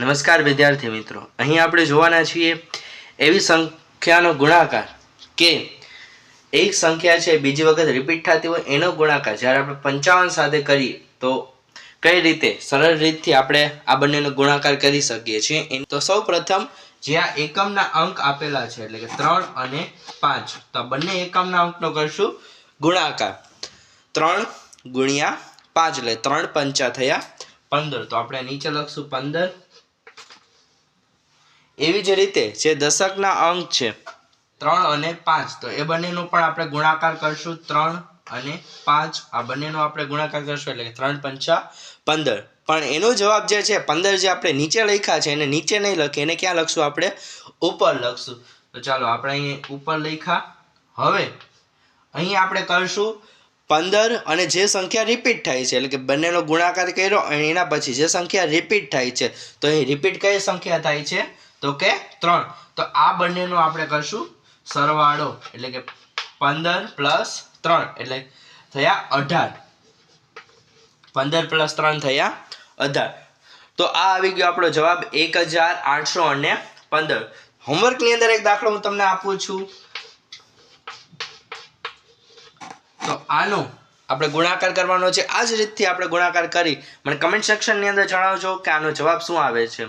નમસ્કાર વિદ્યાર્થી મિત્રો. અહીં આપણે જોવાના છીએ એવી સંખ્યાનો ગુણાકાર કે એક સંખ્યા છે, બીજી વખત રિપીટ થતી હોય એનો ગુણાકાર. જ્યારે આપણે પંચાવન સાથે કરીએ, તો કઈ રીતે? સરળ રીતથી આપણે આ બંનેનો ગુણાકાર કરી શકીએ છીએ. તો સૌ પ્રથમ જ્યાં એકમના અંક આપેલા છે, એટલે કે ત્રણ અને પાંચ, તો બંને એકમના અંકનો કરશું ગુણાકાર. ત્રણ ગુણ્યા પાંચ, એટલે ત્રણ પંચા થયા પંદર. તો આપણે નીચે લખશું પંદર એવી જ રીતે જે દશકના અંક છે. ત્રણ અને પાંચ. તો એ બંનેનો પણ આપણે ગુણાકાર કરશું ત્રણ અને પાંચ. આ બંનેનો આપણે ગુણાકાર કરશું એટલે ત્રણ પંચા પંદર. પણ એનો જવાબ જે છે, પંદર જે આપણે નીચે લખ્યા છે, એને નીચે નહીં લખીએ એને ક્યાં લખશું આપણે? ઉપર લખશું. તો ચાલો, આપણે અહીં ઉપર લખ્યા. હવે અહીં આપણે કરશું પંદર અને જે સંખ્યા રિપીટ થાય છે, એટલે કે બંનેનો ગુણાકાર કર્યો અને એના પછી જે સંખ્યા રિપીટ થાય છે, તો અહીં રિપીટ કઈ સંખ્યા થાય છે? તો કે ત્રણ. તો આ બંનેનો આપણે કરશું સરવાળો, એટલે કે પંદર પ્લસ ત્રણ. એટલે થયા અઢાર. પંદર પ્લસ ત્રણ થયા અઢાર. તો આ આવી ગયો આપણો જવાબ એક હજાર આઠસો અને પંદર. હોમવર્કની અંદર એક દાખલો હું તમને આપું છું. તો આનો આપણે ગુણાકાર કરવાનો છે. આ જ રીતથી આપણે ગુણાકાર કરી મને કમેન્ટ સેક્શનની અંદર જણાવજો કે આનો જવાબ શું આવે છે.